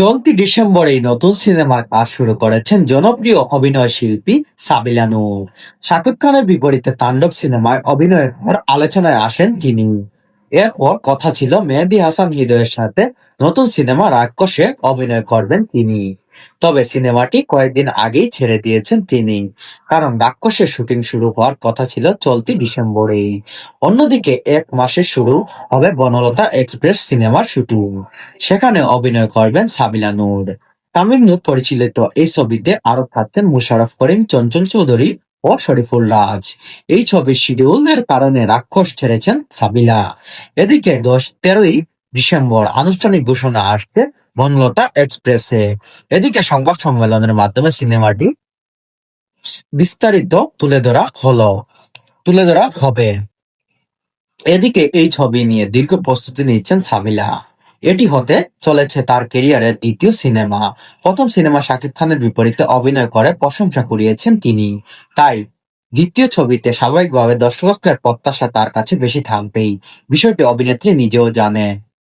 চলতি ডিসেম্বরে নতুন সিনেমার কাজ শুরু করেছেন জনপ্রিয় অভিনয় শিল্পী সাবিলা নূর শাকিব খানের বিপরীতে তাণ্ডব সিনেমায় অভিনয়ের পর আলোচনায় আসেন তিনি। এরপর কথা ছিল মেহেদি হাসান হৃদয়ের সাথে নতুন সিনেমা রাক্ষসে অভিনয় করবেন তিনি। তবে সিনেমাটি কয়েকদিন আগেই ছেড়ে দিয়েছেন তিনি। কারণ রাক্ষসের শুটিং শুরু হওয়ার কথা ছিল চলতি ডিসেম্বরেই। অন্যদিকে এক মাসে শুরু হবে বনলতা এক্সপ্রেস সিনেমার শুটিং। সেখানে অভিনয় করবেন সাবিলা নূর। তামিম নূর পরিচালিত এই ছবিতে আরও থাকছেন মুশারফ করিম, চঞ্চল চৌধুরী ও শরীফুল রাজ। এই ছবির শিডিউলের কারণে রাক্ষস ছেড়েছেন সাবিলা। এদিকে দশ তেরোই ডিসেম্বর আনুষ্ঠানিক ঘোষণা আসছে বনলতা এক্সপ্রেসে। এদিকে সংবাদ সম্মেলনের মাধ্যমে সিনেমাটি বিস্তারিত তুলে ধরা হলো। তুলে ধরা হবে। এদিকে এই ছবি নিয়ে দীর্ঘ প্রস্তুতি নিচ্ছেন সাবিলা। এটি হতে চলেছে তার কেরিয়ারের দ্বিতীয় সিনেমা প্রথম সিনেমা শাকিব খানের বিপরীতে অভিনয় করে, প্রশংসা কুড়িয়েছেন তিনি। তাই দ্বিতীয় ছবিতে স্বাভাবিকভাবে দর্শকের প্রত্যাশা তার কাছে বেশি থাকবেই বিষয়টি অভিনেত্রী নিজেও জানে।